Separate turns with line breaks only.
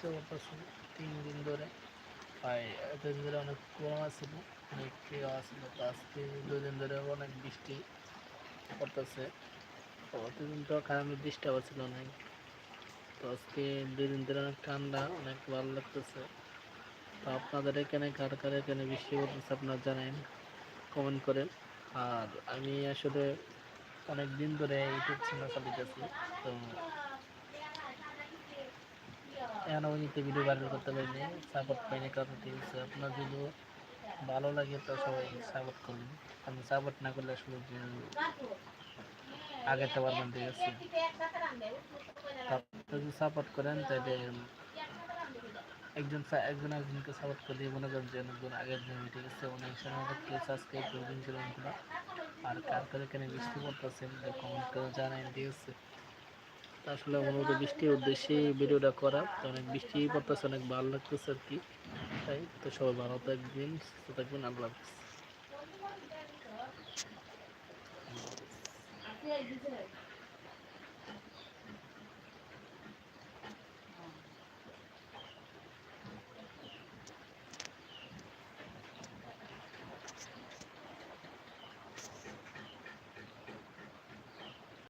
বৃষ্টি পড়তেছে তিন দিন ধরে। আর এতদিন ধরে অনেক কম ছিল অনেক প্রিয় ছিল তো আজকে দুই দিন ধরে অনেক বৃষ্টি পড়তেছে। অতদিন তো কারণে ডিস্টার্ব ছিল অনেক তো আজকে দুই দিন ধরে অনেক ঠান্ডা, অনেক ভালো লাগতেছে। তো আপনাদের এখানে কার কার এখানে বৃষ্টি পড়তেছে আপনারা জানেন কমেন্ট করেন। আর আমি আসলে অনেক দিন ধরে ইউটিউব চ্যানেল চালিয়েছি তো এখন আমি তো ভিডিও ভাইরাল করতে পারিনি সাপোর্ট পাইনি কারণ ঠিক আছে আপনার যদি ভালো লাগে তো সবাই সাপোর্ট করুন। আমি সাপোর্ট না করলে আসলে আগাতে পারবেন, ঠিক আছে? আপনি যদি সাপোর্ট করেন, তাহলে একজন একজন একজনকে সাপোর্ট করলে মনে করেন যে অনেকজন আগের দিন ঠিক আছে? অনেক সময় কেউ সাবস্ক্রাইব করবেন কিনা। আর কার কার এখানে বৃষ্টি পড়তেছেন কমেন্ট করে জানাই ঠিক আছে? আসলে মূলত বৃষ্টির উদ্দেশ্যে ভিডিওটা করা। অনেক বৃষ্টি পড়তেছে, অনেক ভালো লাগতেছে আর কি। তাই, তো সবাই ভালো থাকবেন, সুস্থ থাকবেন, আল্লাহ হাফিজ।